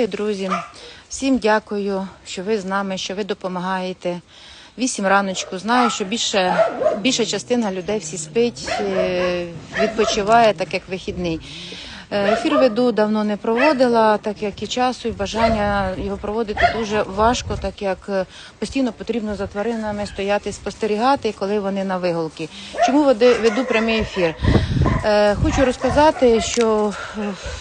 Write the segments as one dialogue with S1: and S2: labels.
S1: Вітаю, друзі! Всім дякую, що ви з нами, що ви допомагаєте. Вісім раночку. Знаю, що більше, більша частина людей всі спить, е, відпочиває, так як вихідний. Е, Ефір веду давно не проводила, так як і часу, і бажання його проводити дуже важко, так як е, постійно потрібно за тваринами стояти, спостерігати, коли вони на вигулки. Чому веду, прямий ефір? Е, Хочу розказати, що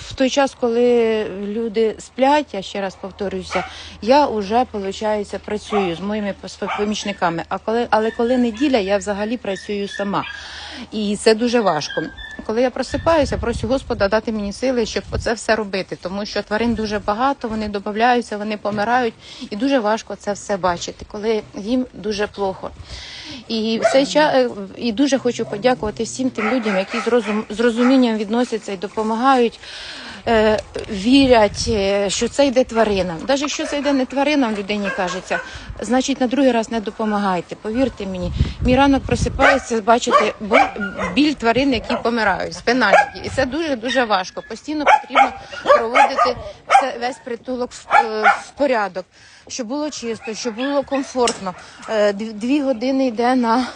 S1: в той час, коли люди сплять, я ще раз повторююся, я вже виходить, працюю з моїми помічниками. А коли, але коли неділя, я взагалі працюю сама. І це дуже важко. Коли я просипаюся, прошу Господа дати мені сили, щоб це все робити, тому що тварин дуже багато, вони додаються, вони помирають, і дуже важко це все бачити, коли їм дуже плохо. І в час і дуже хочу подякувати всім тим людям, які з розум з розумінням відносяться і допомагають. Е, Вірять, е, що це йде тваринам. Навіть якщо це йде не тваринам, людині кажеться, значить на другий раз не допомагайте. Повірте мені, мій ранок просипається, бачити бо- біль тварин, які помирають, спина. І це дуже дуже важко. Постійно потрібно проводити це весь притулок в, е, в порядок, щоб було чисто, щоб було комфортно. Е, Дві години йде на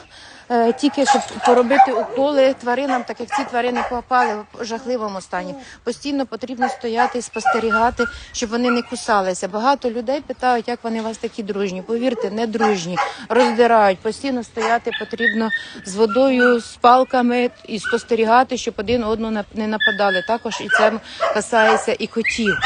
S1: тільки щоб поробити уколи тваринам, так як ці тварини попали в жахливому стані. Постійно потрібно стояти і спостерігати, щоб вони не кусалися. Багато людей питають, як вони у вас такі дружні. Повірте, не дружні, роздирають. Постійно стояти потрібно з водою, з палками і спостерігати, щоб один одного не нападали. Також і це касається і котів.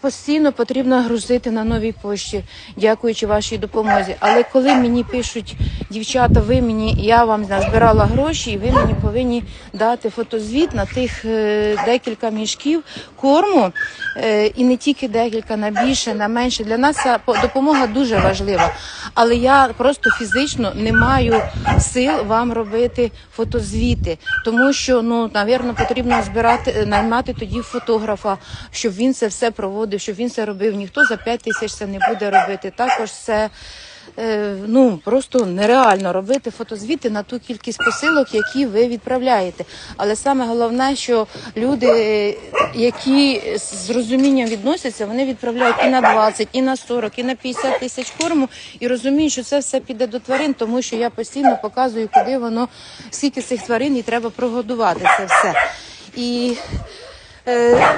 S1: Постійно потрібно грузити на новій пошті, дякуючи вашій допомозі. Але коли мені пишуть дівчата, ви мені я вам назбирала гроші, і ви мені повинні дати фотозвіт на тих е, декілька мішків корму, е, і не тільки декілька, на більше, на менше. Для нас допомога дуже важлива. Але я просто фізично не маю сил вам робити фотозвіти, тому що ну навірно потрібно збирати наймати тоді фотографа, щоб він це все проводив, щоб він це робив. Ніхто за 5 тисяч це не буде робити. Також це. е, Ну просто нереально робити фотозвіти на ту кількість посилок, які ви відправляєте. Але саме головне, що люди, е, які з розумінням відносяться, вони відправляють і на 20, і на 40, і на 50 тисяч корму, і розуміють, що це все піде до тварин, тому що я постійно показую, куди воно, скільки цих тварин і треба прогодувати це все. І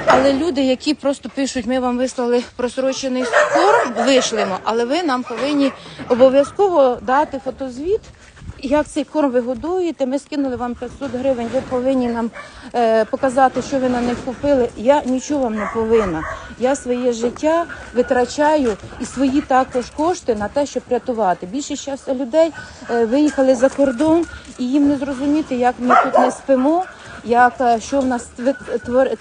S1: але люди, які просто пишуть, ми вам вислали просрочений корм, вишлемо, але ви нам повинні обов'язково дати фотозвіт. Як цей корм ви годуєте? Ми скинули вам 500 гривень. Ви повинні нам е, показати, що ви на них купили. Я нічого вам не повинна. Я своє життя витрачаю і свої також кошти на те, щоб рятувати. Більшість часу людей е, виїхали за кордон і їм не зрозуміти, як ми тут не спимо як е, що в нас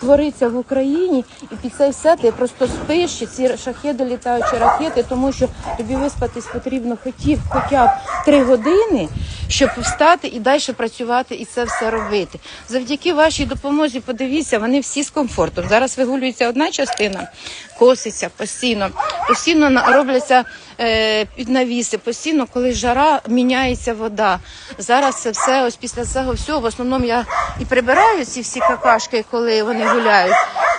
S1: твориться в Україні, і під це все ти просто спиш, чи ці шахеди літаючі ракети, тому що тобі виспатись потрібно хотів хоча б три години, щоб встати і далі працювати і це все робити. Завдяки вашій допомозі, подивіться, вони всі з комфортом. Зараз вигулюється одна частина, коситься постійно, постійно робляться е, піднавіси, постійно, коли жара, міняється вода. Зараз це все, ось після цього всього, в основному я і прибираю ці всі какашки, коли вони гуляють,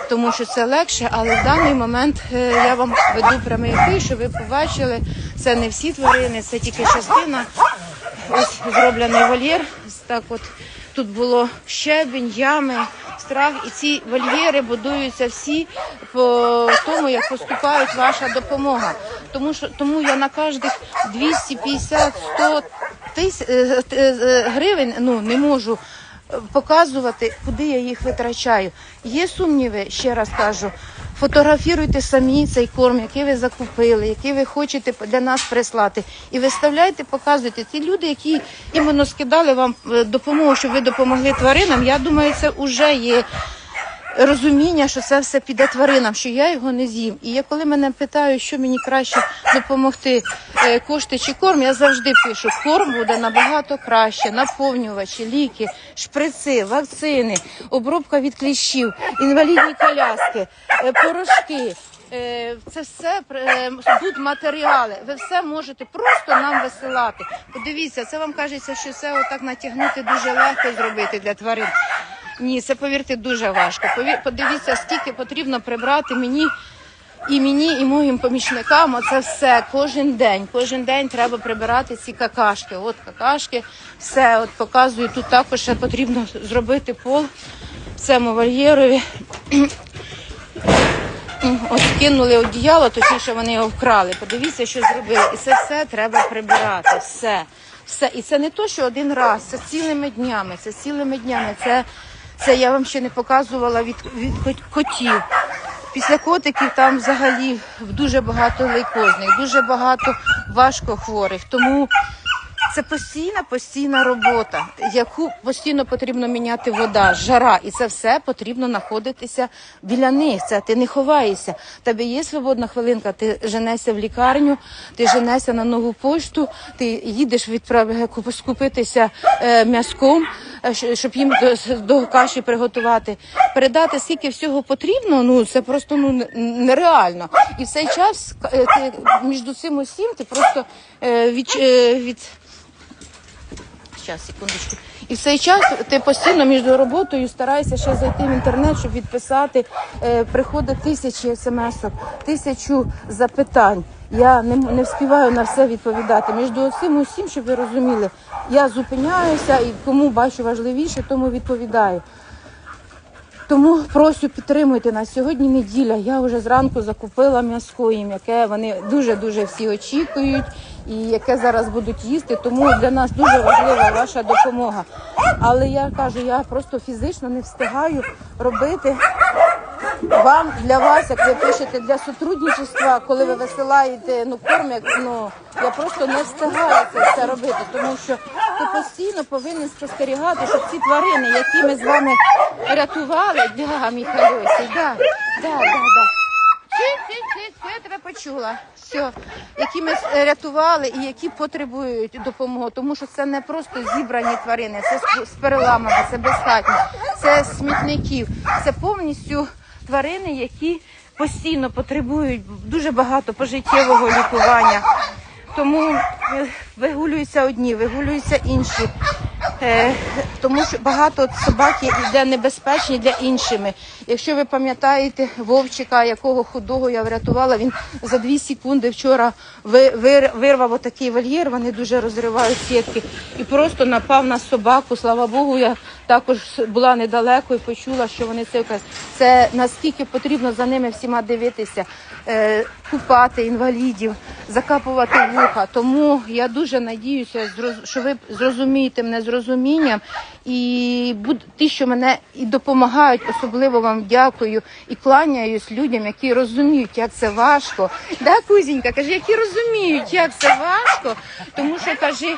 S1: тому що це легше, але в даний момент е, я вам веду прямий ефір, щоб ви побачили, це не всі тварини, це тільки частина. Ось зроблений вольєр. Так от тут було щебінь, ями, страх, і ці вольєри будуються всі по тому, як поступають ваша допомога. Тому що тому я на кожних 250 100 тисяч гривень ну не можу е, показувати, куди я їх витрачаю. Є сумніви, ще раз кажу. Фотографіруйте самі цей корм, який ви закупили, який ви хочете для нас прислати. І виставляйте, показуйте. Ті люди, які іменно скидали вам е, допомогу, щоб ви допомогли тваринам, я думаю, це вже є розуміння, що це все піде тваринам, що я його не з'їм. І я коли мене питають, що мені краще допомогти, е, кошти чи корм, я завжди пишу, корм буде набагато краще, наповнювачі, ліки, шприци, вакцини, обробка від кліщів, інвалідні коляски, е, порошки. Е, Це все будуть матеріали. Ви все можете просто нам висилати. Подивіться, це вам кажеться, що це отак натягнути дуже легко зробити для тварин. Ні, це повірте дуже важко. Повір, подивіться, скільки потрібно прибрати мені і мені, і моїм помічникам. Оце все кожен день. Кожен день треба прибирати ці какашки. От какашки, все от показую. Тут також ще потрібно зробити пол в цьому вольєрові. От кинули одіяло, точніше вони його вкрали. Подивіться, що зробили. І це все треба прибирати. Все. Все. І це не то, що один раз, це цілими днями, це цілими днями. Це, це я вам ще не показувала від, від котів. Після котиків там взагалі дуже багато лейкозних, дуже багато важко хворих. Тому це постійна, постійна робота, яку постійно потрібно міняти вода, жара, і це все потрібно знаходитися біля них. Це ти не ховаєшся. Тебе є свободна хвилинка, ти женешся в лікарню, ти женешся на нову пошту, ти їдеш відправ... куп- скупитися е, м'язком, е, щоб їм до, до каші приготувати. Передати скільки всього потрібно, ну це просто ну нереально. І в цей час е, ти між цим усім ти просто е, від, е, від Щас, секундочку. І в цей час ти постійно між роботою стараєшся ще зайти в інтернет, щоб відписати. Е, приходить тисячі смс-ок, тисячу запитань. Я не, не встигаю на все відповідати. Між цим усім, щоб ви розуміли, я зупиняюся і кому бачу важливіше, тому відповідаю. Тому прошу підтримуйте нас. Сьогодні неділя. Я вже зранку закупила м'ясо їм, яке вони дуже дуже всі очікують, і яке зараз будуть їсти. Тому для нас дуже важлива ваша допомога. Але я кажу, я просто фізично не встигаю робити вам для вас, як ви пишете для сотрудничества, коли ви висилаєте ну корм, як ну я просто не встигаю це все робити, тому що ти постійно повинен спостерігати, щоб ці тварини, які ми з вами рятували, да, Міхальосі, да, да, да, да. Я тебе почула. Все, які ми рятували і які потребують допомоги, тому що це не просто зібрані тварини, це з переламами, це безхатні, це смітників, це повністю тварини, які постійно потребують дуже багато пожиттєвого лікування. Тому е, вигулюються одні, вигулюються інші. Е, тому що багато собак є небезпечні для іншими. Якщо ви пам'ятаєте вовчика, якого худого я врятувала, він за дві секунди вчора ви- вир- вирвав отакий вольєр, вони дуже розривають сітки і просто напав на собаку. Слава Богу, я також була недалеко і почула, що вони це. Це наскільки потрібно за ними всіма дивитися, купати інвалідів, закапувати вуха. Тому я дуже надіюся, що ви зрозумієте мене з розумінням і ті, що мене і допомагають, особливо вам дякую і кланяюсь людям, які розуміють, як це важко. Да, Кузінька, каже, які розуміють, як це важко, тому що кажи.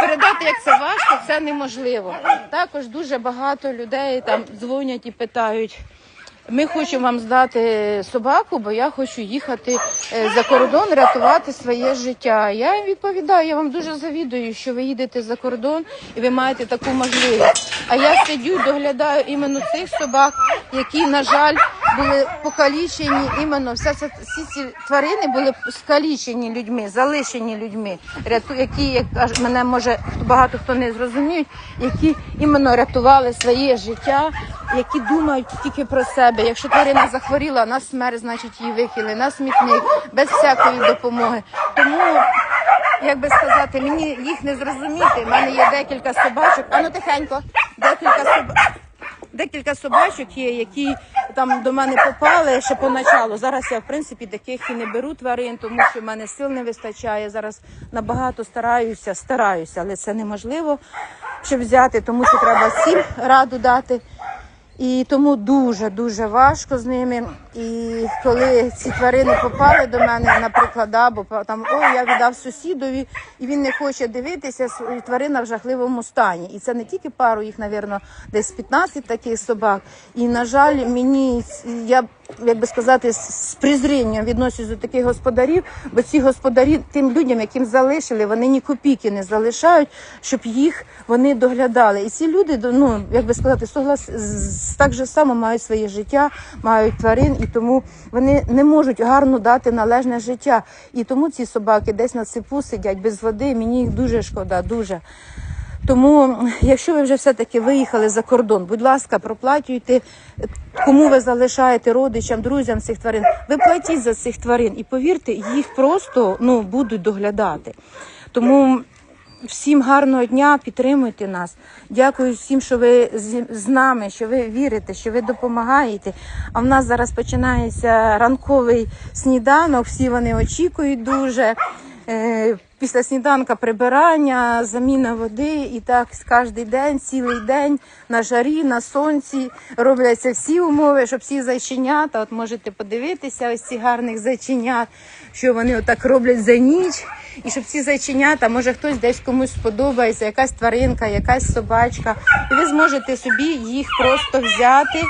S1: Передати, як це важко, це неможливо. Також дуже багато людей там дзвонять і питають. Ми хочемо вам здати собаку, бо я хочу їхати е, за кордон, рятувати своє життя. Я їм відповідаю, я вам дуже завідую, що ви їдете за кордон і ви маєте таку можливість. А я сидю, доглядаю іменно цих собак, які, на жаль, були покалічені. Іменно вся ця всі ці тварини були скалічені людьми, залишені людьми, які, як мене може багато хто не зрозуміють, які іменно рятували своє життя, які думають тільки про себе. Якщо тварина захворіла на смерть, значить її викинули на смітник без всякої допомоги. Тому як би сказати, мені їх не зрозуміти. У мене є декілька собачок. Ану тихенько, декілька собачок. Декілька собачок є, які там до мене попали ще поначалу. Зараз я в принципі таких і не беру тварин, тому що в мене сил не вистачає. Зараз набагато стараюся, стараюся, але це неможливо, щоб взяти, тому що треба всім раду дати. І тому дуже дуже важко з ними. І коли ці тварини попали до мене, наприклад, або там о, я віддав сусідові, і він не хоче дивитися, і тварина в жахливому стані. І це не тільки пару, їх, навірно, десь 15 таких собак. І на жаль, мені я як би сказати, з презрінням відношусь до таких господарів, бо ці господарі тим людям, яким залишили, вони ні копійки не залишають, щоб їх вони доглядали. І ці люди, ну як би сказати, соглас так же само мають своє життя, мають тварин, і тому вони не можуть гарно дати належне життя. І тому ці собаки десь на цепу сидять без води. Мені їх дуже шкода, дуже. Тому, якщо ви вже все-таки виїхали за кордон, будь ласка, проплачуйте, кому ви залишаєте родичам, друзям цих тварин. Ви платіть за цих тварин і повірте, їх просто ну, будуть доглядати. Тому всім гарного дня, підтримуйте нас. Дякую всім, що ви з, нами, що ви вірите, що ви допомагаєте. А в нас зараз починається ранковий сніданок. Всі вони очікують дуже. Після сніданка прибирання, заміна води, і так кожен день, цілий день на жарі, на сонці робляться всі умови, щоб всі зайченята. От можете подивитися, ось ці гарних зайченят, що вони отак роблять за ніч. І щоб ці зайченята, може хтось десь комусь сподобається, якась тваринка, якась собачка, і ви зможете собі їх просто взяти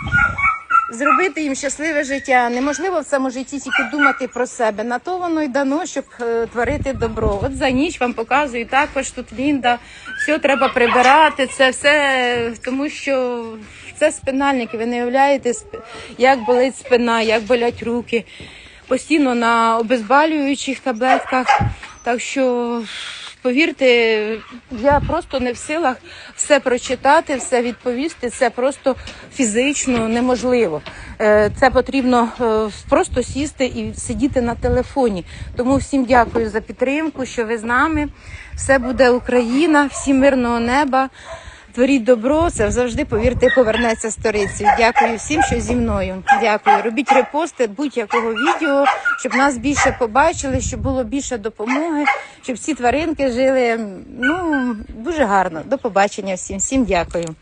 S1: зробити їм щасливе життя. Неможливо в цьому житті тільки думати про себе. На то воно й дано, щоб е, творити добро. От за ніч вам показую також тут Лінда. Все треба прибирати. Це все тому, що це спинальники. Ви не уявляєте, як болить спина, як болять руки. Постійно на обезболюючих таблетках. Так що повірте, я просто не в силах все прочитати, все відповісти. Це просто фізично неможливо. Е, Це потрібно е, просто сісти і сидіти на телефоні. Тому всім дякую за підтримку, що ви з нами. Все буде Україна, всім мирного неба. Творіть добро, це завжди, повірте, повернеться сторицею. Дякую всім, що зі мною. Дякую. Робіть репости будь-якого відео, щоб нас більше побачили, щоб було більше допомоги, щоб ці тваринки жили ну дуже гарно. До побачення всім. Всім дякую.